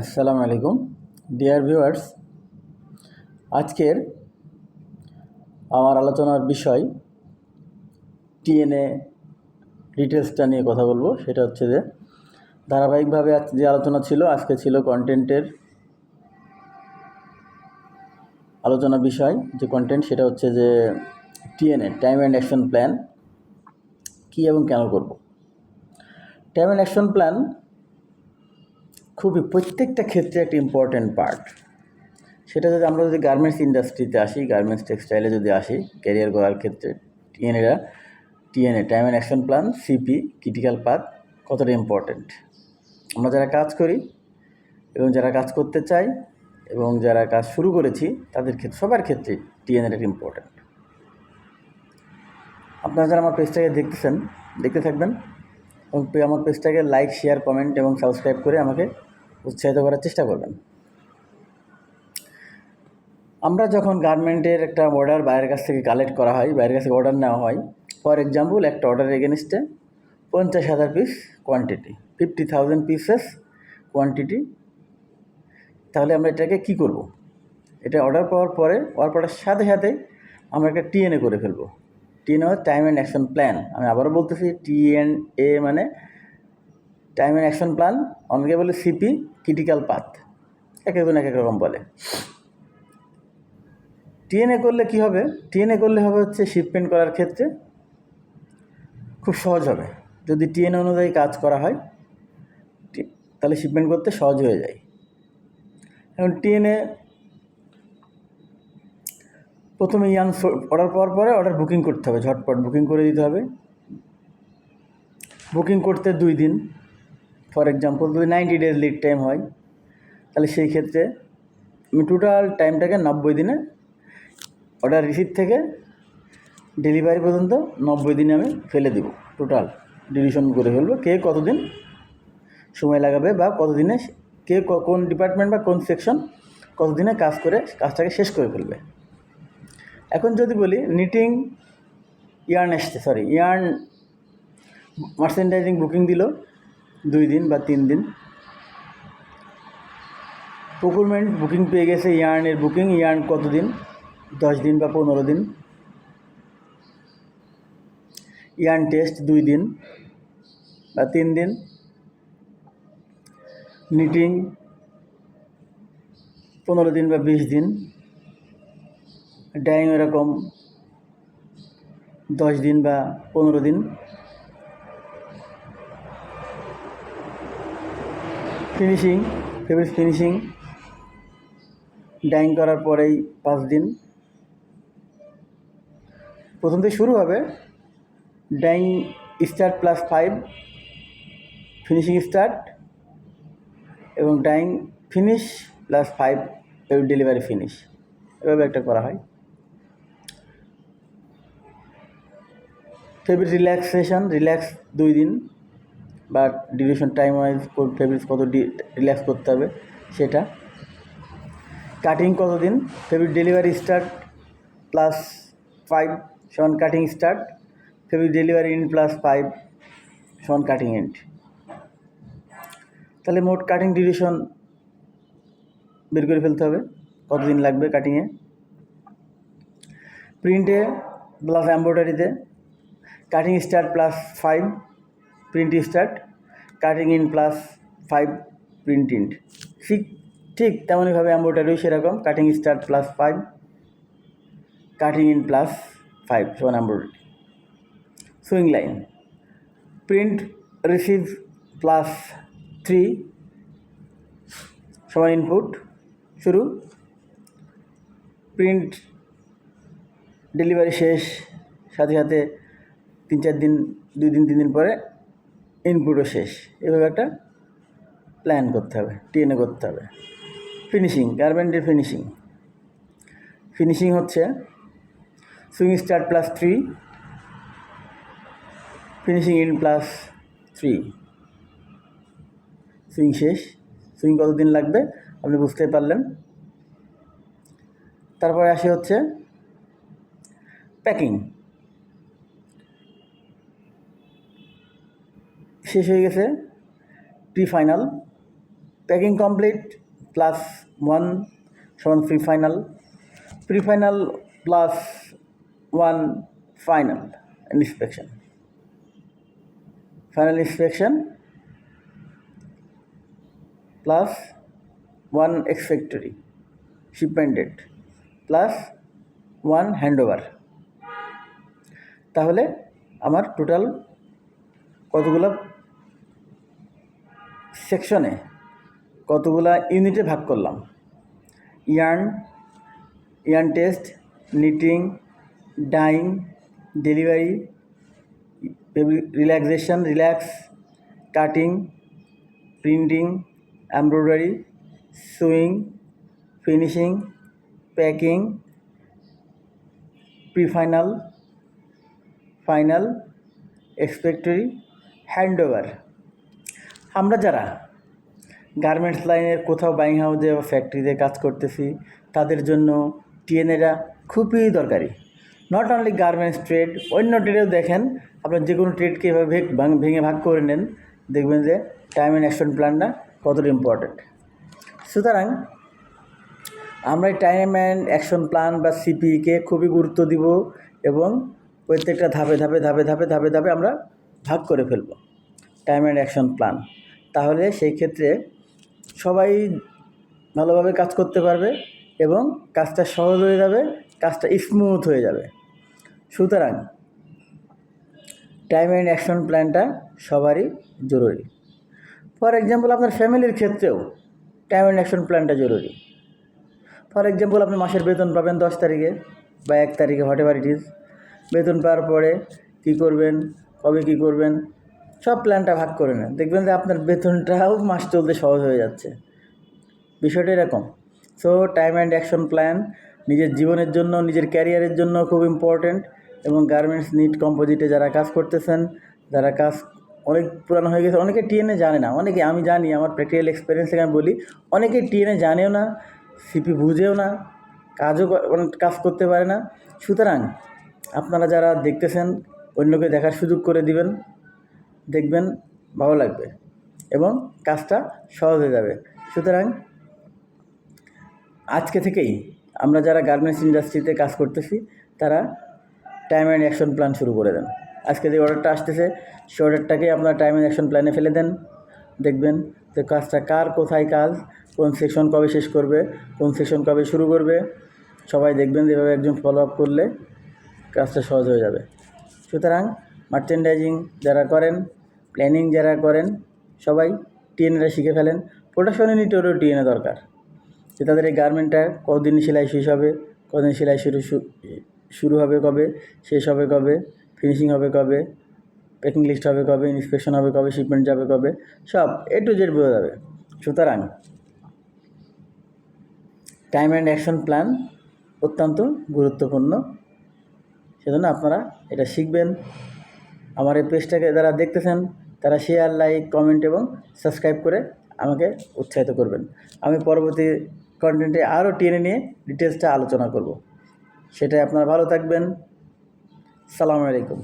আসসালামু আলাইকুম। Dear viewers আজকের আমার আলোচনার বিষয় টিএনএ ডিটেলসটা নিয়ে কথা বলব। সেটা হচ্ছে যে, ধারাবাহিকভাবে আজ যে আলোচনা ছিল, আজকে ছিল কন্টেন্টের আলোচনা বিষয়। যে কন্টেন্ট সেটা হচ্ছে যে TNA time and action plan কী এবং কেন করব? টাইম অ্যান্ড অ্যাকশন প্ল্যান খুবই প্রত্যেকটা ক্ষেত্রে একটা ইম্পর্ট্যান্ট পার্ট সেটা যদি আমরা যদি গার্মেন্টস ইন্ডাস্ট্রিতে আসি গার্মেন্টস টেক্সটাইলে যদি আসি ক্যারিয়ার করার ক্ষেত্রে টিএনএরা TNA time and action plan CP critical path কতটা ইম্পর্ট্যান্ট আমরা যারা কাজ করি এবং যারা কাজ করতে চাই এবং যারা কাজ শুরু করেছি, তাদের ক্ষেত্রে সবার ক্ষেত্রে টিএনএর একটা ইম্পর্ট্যান্ট আপনারা যারা আমার পেজটাকে দেখতেছেন, দেখতে থাকবেন, এবং আমার পেজটাকে লাইক শেয়ার কমেন্ট এবং সাবস্ক্রাইব করে আমাকে উৎসাহিত করার চেষ্টা করবেন। আমরা যখন গার্মেন্টের একটা অর্ডার বাইরের কাছ থেকে কালেক্ট করা হয়, বাইরের কাছ থেকে অর্ডার নেওয়া হয়, ফর এক্সাম্পল একটা অর্ডার এগেনস্টে পঞ্চাশ হাজার piece quantity fifty thousand pieces quantity তাহলে আমরা এটাকে কি করব? এটা অর্ডার পাওয়ার পরে অর্ডার পাওয়ার সাথে সাথে আমরা একটা টিএনএ করে ফেলব। TNA time and action plan আমি আবারও বলতেছি টিএন এ মানে টাইম অ্যান্ড অ্যাকশন প্ল্যান অনেকে বলে সিপি ক্রিটিক্যাল পাথ এক একজন এক এক রকম বলে। টিএনএ করলে কি হবে? টিএনএ করলে হবে হচ্ছে শিপমেন্ট করার ক্ষেত্রে খুব সহজ হবে। যদি টিএনএ অনুযায়ী কাজ করা হয় তাহলে শিপমেন্ট করতে সহজ হয়ে যায়। এখন টিএনএ প্রথমে ইয়াং অর্ডার পাওয়ার পরে অর্ডার বুকিং করতে হবে, ঝটপট বুকিং করে দিতে হবে। বুকিং করতে দুই দিন। ফর এক্সাম্পল যদি নাইনটি ডেজ লিড টাইম হয়, তাহলে সেই ক্ষেত্রে আমি টোটাল টাইমটাকে নব্বই দিনে অর্ডার রিসিভ থেকে ডেলিভারি পর্যন্ত নব্বই দিনে আমি ফেলে দেবো। টোটাল ডিভিশন করে ফেলব কে কতদিন সময় লাগাবে বা কতদিনে কে কোন ডিপার্টমেন্ট বা কোন সেকশন কতদিনে কাজ করে কাজটাকে শেষ করে ফেলবে। এখন যদি বলি নিটিং ইয়ার্ন এসছে সরি ইয়ার্ন মার্চেন্ডাইজিং বুকিং দিল দুই দিন বা তিন দিন। প্রকুরমেন্ট বুকিং পেয়ে গেছে ইয়ার্নের বুকিং ইয়ার্ন কতদিন দশ দিন বা পনেরো দিন। ইয়ার্ন টেস্ট দুই দিন বা তিন দিন। নিটিং পনেরো দিন বা বিশ দিন। ডাইং এরকম দশ দিন বা পনেরো দিন। ফিনিশিং ফেব্রিক ফিনিশিং ডাইং করার পরেই পাঁচ দিন। প্রথম থেকে শুরু হবে dyeing start plus five finishing start এবং ডাইং ফিনিশ প্লাস ফাইভ এবং ডেলিভারি ফিনিশ এভাবে একটা করা হয়। ফেব্রিক রিল্যাক্সেশন রিল্যাক্স দুই দিন। বা ডিউরেশন টাইম ওয়াইজ ফেব্রিক কত রিল্যাক্স করতে হবে সেটা। কাটিং কতদিন? Fabric delivery start plus five সমান cutting start. Fabric delivery in plus five সমান কাটিং এন্ড। তাহলে মোট কাটিং ডিউরেশন বের করে ফেলতে হবে। কতদিন লাগবে কাটিংয়ে? প্রিন্টে plus এম্ব্রয়ডারিতে। Cutting start plus five print start cutting in plus five print end ঠিক ঠিক তেমনইভাবে এম্ব্রয়ডারিও সেরকম cutting start plus five cutting in plus five সমান embroidery sewing line print receive plus three সমান ইনপুট শুরু। প্রিন্ট ডেলিভারি শেষ, সাথে সাথে তিন চার দিন, দুই দিন, তিন দিন পরে ইনপুটও শেষ। এভাবে একটা প্ল্যান করতে হবে টিএনএ করতে হবে। ফিনিশিং গার্মেন্টের ফিনিশিং ফিনিশিং হচ্ছে sewing start plus three finishing in plus three sewing শেষ। সুইং কতদিন লাগবে? আপনি বুঝতে পারলেন। তারপরে আসে হচ্ছে প্যাকিং শেষ হয়ে গেছে pre final packing complete plus one সমান pre final pre final plus one final inspection final inspection plus one ex factory shipment date plus one handover তাহলে আমার টোটাল কতগুলো সেকশনে কতগুলা ইউনিটে ভাগ করলাম? Yarn yarn test, knitting, dyeing, delivery relaxation, relax, cutting, printing, embroidery, sewing, finishing, packing, pre final, final ex factory handover. আমরা যারা গার্মেন্টস লাইনের কোথাও বাইং হাউসে বা ফ্যাক্টরিতে কাজ করতেছি, তাদের জন্য টিএনএরা খুবই দরকারি। নট অনলি গার্মেন্টস ট্রেড অন্য ট্রেডেও দেখেন, আপনার যে কোনো ট্রেডকে এভাবে ভাঙ- ভাগ করে নেন, দেখবেন যে টাইম অ্যান্ড অ্যাকশন প্ল্যানটা কতটা ইম্পর্ট্যান্ট সুতরাং আমরা এই টাইম অ্যান্ড অ্যাকশন প্ল্যান বা সিপিকে খুবই গুরুত্ব দিব এবং প্রত্যেকটা ধাপে ধাপে ধাপে ধাপে ধাপে ধাপে আমরা ভাগ করে ফেলব। টাইম অ্যান্ড অ্যাকশন প্ল্যান তাহলে সেই ক্ষেত্রে সবাই ভালোভাবে কাজ করতে পারবে এবং কাজটা সহজ হয়ে যাবে, কাজটা স্মুথ হয়ে যাবে। সুতরাং টাইম অ্যান্ড অ্যাকশন প্ল্যানটা সবারই জরুরি। ফর এক্সাম্পল আপনার ফ্যামিলির ক্ষেত্রেও টাইম অ্যান্ড অ্যাকশন প্ল্যানটা জরুরি। ফর এক্সাম্পল আপনি মাসের বেতন পাবেন দশ তারিখে বা এক তারিখে হোয়াট এভার ইট ইজ বেতন পাওয়ার পরে কী করবেন, কবে কী করবেন সব প্ল্যানটা ভাগ করে নেন। দেখবেন যে আপনার বেতনটাও মাস চলতে সহজ হয়ে যাচ্ছে। বিষয়টা এরকম। So time and action plan নিজের জীবনের জন্য, নিজের ক্যারিয়ারের জন্য খুব ইম্পর্ট্যান্ট এবং গার্মেন্টস নিট কম্পোজিটে যারা কাজ করতেছেন, যারা কাজ অনেক পুরানো হয়ে গেছে, অনেকে টিএনএ জানে না। অনেকে আমি জানি, আমার প্র্যাকটিক্যাল এক্সপিরিয়েন্স থেকে আমি বলি, অনেকে টিএনএ জানেও না সিপি বুঝেও না, কাজও অনেক কাজ করতে পারে না। সুতরাং আপনারা যারা দেখতেছেন, অন্যকে দেখার সুযোগ করে দিবেন। দেখবেন ভালো লাগবে এবং কাজটা সহজ হয়ে যাবে। সুতরাং আজকে থেকেই আমরা যারা গার্মেন্টস ইন্ডাস্ট্রিতে কাজ করতেছি, তারা টাইম অ্যান্ড অ্যাকশন প্ল্যান শুরু করে দেন। আজকে যে অর্ডারটা আসতেছে সেই অর্ডারটাকে আপনারা টাইম অ্যান্ড অ্যাকশন প্ল্যানে ফেলে দেন। দেখবেন যে কাজটা কার কোথায় কাজ, কোন সেকশন কবে শেষ করবে, কোন সেকশন কবে শুরু করবে। সবাই দেখবেন যেভাবে একজন ফলো আপ করলে কাজটা সহজ হয়ে যাবে। সুতরাং মার্চেন্ডাইজিং যারা করেন প্ল্যানিং যারা করেন, সবাই টিএনএটা শিখে ফেলেন। প্রোডাকশন ইউনিটেরও টিএনএ দরকার। যে তাদের এই গার্মেন্টটা কদিন সেলাই শেষ হবে কদিন সেলাই শুরু শুরু হবে কবে, শেষ হবে কবে ফিনিশিং হবে কবে প্যাকিং লিস্ট হবে কবে ইন্সপেকশন হবে কবে শিপমেন্ট যাবে কবে, সব এ টু জেড বোঝা যাবে। সুতরাং টাইম অ্যান্ড অ্যাকশন প্ল্যান অত্যন্ত গুরুত্বপূর্ণ। সেজন্য আপনারা এটা শিখবেন। আমার এই পেজটাকে যারা দেখতেছেন তারা শেয়ার লাইক কমেন্ট এবং সাবস্ক্রাইব করে আমাকে উৎসাহিত করবেন। আমি পরবর্তী কন্টেন্টে আরও টেনে নিয়ে ডিটেলসটা আলোচনা করব। সেটাই আপনারা ভালো থাকবেন। সালাম আলাইকুম।